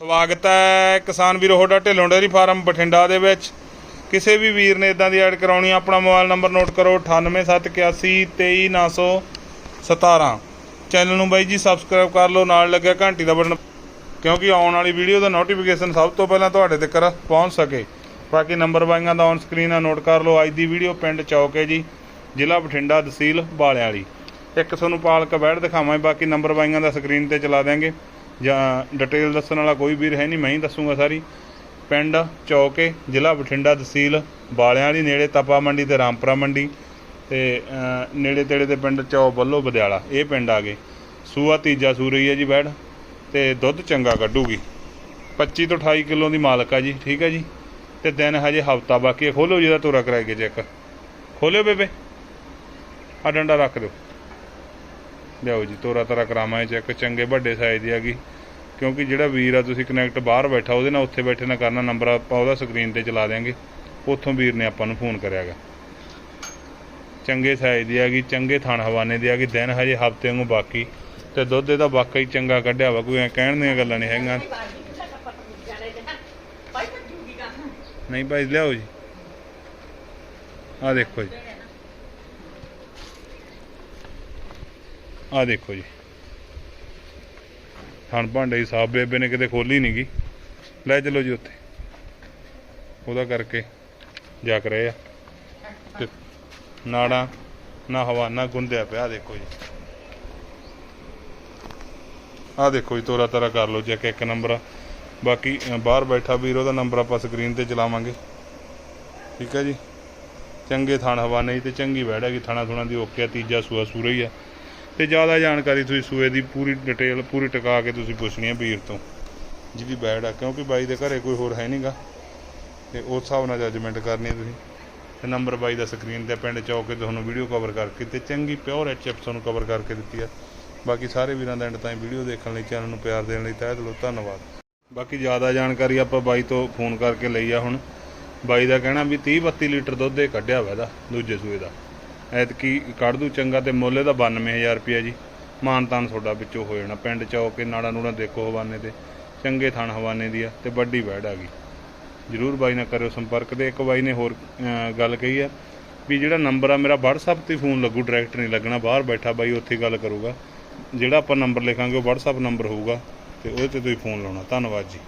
ਸਵਾਗਤ ਹੈ ਕਿਸਾਨ ਵੀਰੋ ਤੁਹਾਡਾ ਢਿੱਲੋਂ ਡੇਅਰੀ ਫਾਰਮ ਬਠਿੰਡਾ ਦੇ ਵਿੱਚ। ਕਿਸੇ ਵੀ ਵੀਰ ਨੇ ਇਦਾਂ ਦੀ ਐਡ ਕਰਾਉਣੀ ਆ, ਆਪਣਾ ਮੋਬਾਈਲ ਨੰਬਰ ਨੋਟ ਕਰੋ 9871823917 ਚੈਨਲ ਨੂੰ ਬਾਈ ਜੀ ਸਬਸਕ੍ਰਾਈਬ ਕਰ ਲਓ ਨਾਲ ਲੱਗਿਆ ਘੰਟੀ ਦਾ ਬਟਨ ਕਿਉਂਕਿ ਆਉਣ ਵਾਲੀ ਵੀਡੀਓ ਦਾ ਨੋਟੀਫਿਕੇਸ਼ਨ ਸਭ ਤੋਂ ਪਹਿਲਾਂ ਤੁਹਾਡੇ ਤੱਕ ਪਹੁੰਚ ਸਕੇ। ਬਾਕੀ ਨੰਬਰ ਬਾਈਆਂ ਦਾ ਔਨ ਸਕਰੀਨ ਆ ਨੋਟ ਕਰ ਲਓ। ਅੱਜ ਦੀ ਵੀਡੀਓ ਪਿੰਡ ਚੌਕੇ ਜੀ ਜ਼ਿਲ੍ਹਾ ਬਠਿੰਡਾ ਤਹਿਸੀਲ ਬਾਲਿਆਂ ਵਾਲੀ ਇੱਕ ਤੁਹਾਨੂੰ ਪਾਲਕ ਬੈਠ ਦਿਖਾਵਾਂ ਬਾਕੀ ਨੰਬਰ ਬਾਈਆਂ ਦਾ ਸਕਰੀਨ ਤੇ ਚਲਾ ਦਿਆਂਗੇ। ਜਾਂ ਡਿਟੇਲ ਦੱਸਣ ਵਾਲਾ ਕੋਈ ਵੀਰ ਹੈ ਨਹੀਂ, ਮੈਂ ਹੀ ਦੱਸੂਗਾ ਸਾਰੀ। ਪਿੰਡ, ਚੌਕੇ, ਜ਼ਿਲ੍ਹਾ ਬਠਿੰਡਾ, ਤਹਿਸੀਲ, ਬਾਲਿਆਂ ਵਾਲੀ, ਨੇੜੇ ਤਪਾ ਮੰਡੀ ਤੇ ਰਾਮਪੁਰਾ ਮੰਡੀ ਤੇ ਨੇੜੇ ਤੇੜੇ ਦੇ ਪਿੰਡ ਚੌ ਬੱਲੋ ਬਦਿਆਲਾ, ਇਹ ਪਿੰਡ ਆ ਗਏ। ਸੂਆ ਤੀਜਾ ਸੂ ਰਹੀ ਹੈ ਜੀ ਬੈੜ ਤੇ ਦੁੱਧ ਚੰਗਾ ਕੱਢੂਗੀ। 25 ਤੋਂ 28 ਕਿਲੋ ਦੀ ਮਾਲਕ ਆ ਜੀ, ਠੀਕ ਹੈ ਜੀ? ਤੇ ਦਿਨ ਹਜੇ ਹਫਤਾ ਬਾਕੀ ਖੋਲੋ ਜਿਹਦਾ ਤੋਰਾ ਕਰਾਏ ਕੇ ਚੈੱਕ। ਖੋਲਿਓ ਬੇਬੇ। ਆ ਡੰਡਾ ਰੱਖ ਦਿਓ। ਲਿਆਓ ਜੀ ਤੋਰਾ ਤਰਾ ਕਰਾਵਾਂਗੇ ਚੈੱਕ ਚੰਗੇ ਵੱਡੇ ਸਾਈਜ਼ ਦੀ ਹੈਗੀ। ਕਿਉਂਕਿ ਜਿਹੜਾ ਵੀਰ ਆ ਤੁਸੀਂ ਕਨੈਕਟ ਬਾਹਰ ਬੈਠਾ ਉਹਦੇ ਨਾਲ ਉੱਥੇ ਬੈਠੇ ਨਾ ਕਰਨਾ ਨੰਬਰ ਆਪਾਂ ਉਹਦਾ ਸਕਰੀਨ ਤੇ ਚਲਾ ਦਿਆਂਗੇ। ਉੱਥੋਂ ਵੀਰ ਨੇ ਆਪਾਂ ਨੂੰ ਫੋਨ ਕਰਿਆਗਾ। ਚੰਗੇ ਸਾਈਜ਼ ਦੀ ਹੈਗੀ ਚੰਗੇ ਥਣ ਹਵਾਨੇ ਦੀ ਹੈਗੀ ਦਿਨ ਹਜੇ ਹਫ਼ਤੇ ਵਾਂਗੂ ਬਾਕੀ। ਤੇ ਦੁੱਧ ਇਹਦਾ ਵਾਕਈ ਚੰਗਾ ਕੱਢਿਆ ਵਾ ਕੋਈ ਐ ਕਹਿਣ ਦੀਆਂ ਗੱਲਾਂ ਨਹੀਂ ਹੈਗੀਆਂ। ਨਹੀਂ ਭਾਈ ਲਿਆਓ ਜੀ। ਆ ਦੇਖੋ ਜੀ। ਆ ਦੇਖੋ ਜੀ। ਥਣ ਭਾਂਡੇ ਦੀ ਸਾਬ ਬੇਬੇ ਨੇ ਕਿਤੇ ਖੋਲੀ ਨੀ ਗੀ ਲੈ ਚਲੋ ਜੀ ਉੱਥੇ। ਉਹਦਾ ਕਰਕੇ ਜਾ ਕੇ ਰਹੇ ਆ। ਤੇ ਨਾੜਾਂ, ਨਾ ਹਵਾ, ਨਾ ਗੁੰਦਿਆ ਪਿਆ, ਆਹ ਦੇਖੋ ਜੀ। ਆ ਦੇਖੋ ਜੀ, ਤੋਰਾ ਤਾਰਾ ਕਰ ਲਓ ਚੈੱਕ ਇੱਕ ਨੰਬਰ। ਆ ਬਾਕੀ ਬਾਹਰ ਬੈਠਾ ਵੀਰ, ਉਹਦਾ ਨੰਬਰ ਆਪਾਂ ਸਕਰੀਨ ਤੇ ਚਲਾਵਾਂਗੇ। ਠੀਕ ਹੈ ਜੀ। ਚੰਗੇ ਥਾਣ ਹਵਾਨੇ ਦੀ ਤੇ ਚੰਗੀ ਵੈੜ ਹੈਗੀ ਥਾਣਾ ਥੁਣਾ ਦੀ ਓਕੇ ਆ, ਤੀਜਾ ਸੂਆ ਸੂਰਾ ਹੀ ਆ। ਤੇ ਜ਼ਿਆਦਾ ਜਾਣਕਾਰੀ ਤੁਸੀਂ ਸੂਏ ਦੀ ਪੂਰੀ ਡਿਟੇਲ ਪੂਰੀ ਟਿਕਾ ਕੇ ਤੁਸੀਂ ਪੁੱਛਣੀ ਹੈ ਵੀਰ ਤੋਂ, ਜਿਹਦੀ ਬੈਡ ਆ, ਕਿਉਂਕਿ ਬਾਈ ਦੇ ਘਰੇ ਕੋਈ ਹੋਰ ਹੈ ਨਹੀਂਗਾ ਤੇ ਉਸ ਹਿਸਾਬ ਨਾਲ ਜੱਜਮੈਂਟ ਕਰਨੀ ਤੁਸੀਂ। ਤੇ ਨੰਬਰ ਬਾਈ ਦਾ ਸਕਰੀਨ ਤੇ ਪਿੰਡ ਚੌਕ ਕੇ ਤੁਹਾਨੂੰ ਵੀਡੀਓ ਕਵਰ ਕਰਕੇ ਤੇ ਚੰਗੀ ਪਿਓਰ ਐਚਐਫ ਤੁਹਾਨੂੰ ਕਵਰ ਕਰਕੇ ਦਿੱਤੀ ਆ। ਬਾਕੀ ਸਾਰੇ ਵੀਰਾਂ ਦਾ ਐਂਡ ਤਾਈਂ ਵੀਡੀਓ ਦੇਖਣ ਲਈ ਚੈਨਲ ਨੂੰ ਪਿਆਰ ਦੇਣ ਲਈ ਤਹਿ ਦਿਲੋਂ ਧੰਨਵਾਦ। ਬਾਕੀ ਜ਼ਿਆਦਾ ਜਾਣਕਾਰੀ ਆਪਾਂ ਬਾਈ ਤੋਂ ਫੋਨ ਕਰਕੇ ਲਈ ਆ ਹੁਣ। ਬਾਈ ਦਾ ਕਹਿਣਾ ਵੀ 30 32 ਲੀਟਰ ਦੁੱਧ ਇਹ ਕੱਢਿਆ ਵਾ ਇਹਦਾ, ਦੂਜੇ ਸੂਏ ਦਾ। ਐਤਕੀ ਕੱਢ ਦੂ ਚੰਗਾ ਤੇ ਮੁੱਲ ਇਹਦਾ 92000 ਰੁਪਿਆ ਜੀ। ਮਾਨ ਤਾਨ ਤੁਹਾਡਾ ਵਿੱਚੋਂ ਹੋ ਜਾਣਾ। ਪਿੰਡ ਚੌਕ ਕੇ ਨਾੜਾ ਨੂੜਾ ਦੇਖੋ ਹਵਾਨੇ ਤੇ। ਚੰਗੇ ਥਣ ਹਵਾਨੇ ਦੀ ਆ ਤੇ ਵੱਡੀ ਵੈੜ ਆ ਗਈ। ਜਰੂਰ ਬਾਈ ਨਾਲ ਕਰਿਓ ਸੰਪਰਕ ਤੇ ਇੱਕ ਬਾਈ ਨੇ ਹੋਰ ਗੱਲ ਕਹੀ ਆ ਵੀ ਜਿਹੜਾ ਨੰਬਰ ਆ, ਮੇਰਾ WhatsApp ਤੇ ਫੋਨ ਲੱਗੂ ਡਾਇਰੈਕਟ ਨਹੀਂ ਲੱਗਣਾ। ਬਾਹਰ ਬੈਠਾ ਬਾਈ, ਉੱਥੇ ਗੱਲ ਕਰੂਗਾ। ਜਿਹੜਾ ਆਪਾਂ ਨੰਬਰ ਲਿਖਾਂਗੇ ਉਹ WhatsApp ਨੰਬਰ ਹੋਊਗਾ ਤੇ ਉਹਦੇ ਤੇ ਤੁਸੀਂ ਫੋਨ ਲਾਉਣਾ। ਧੰਨਵਾਦ ਜੀ।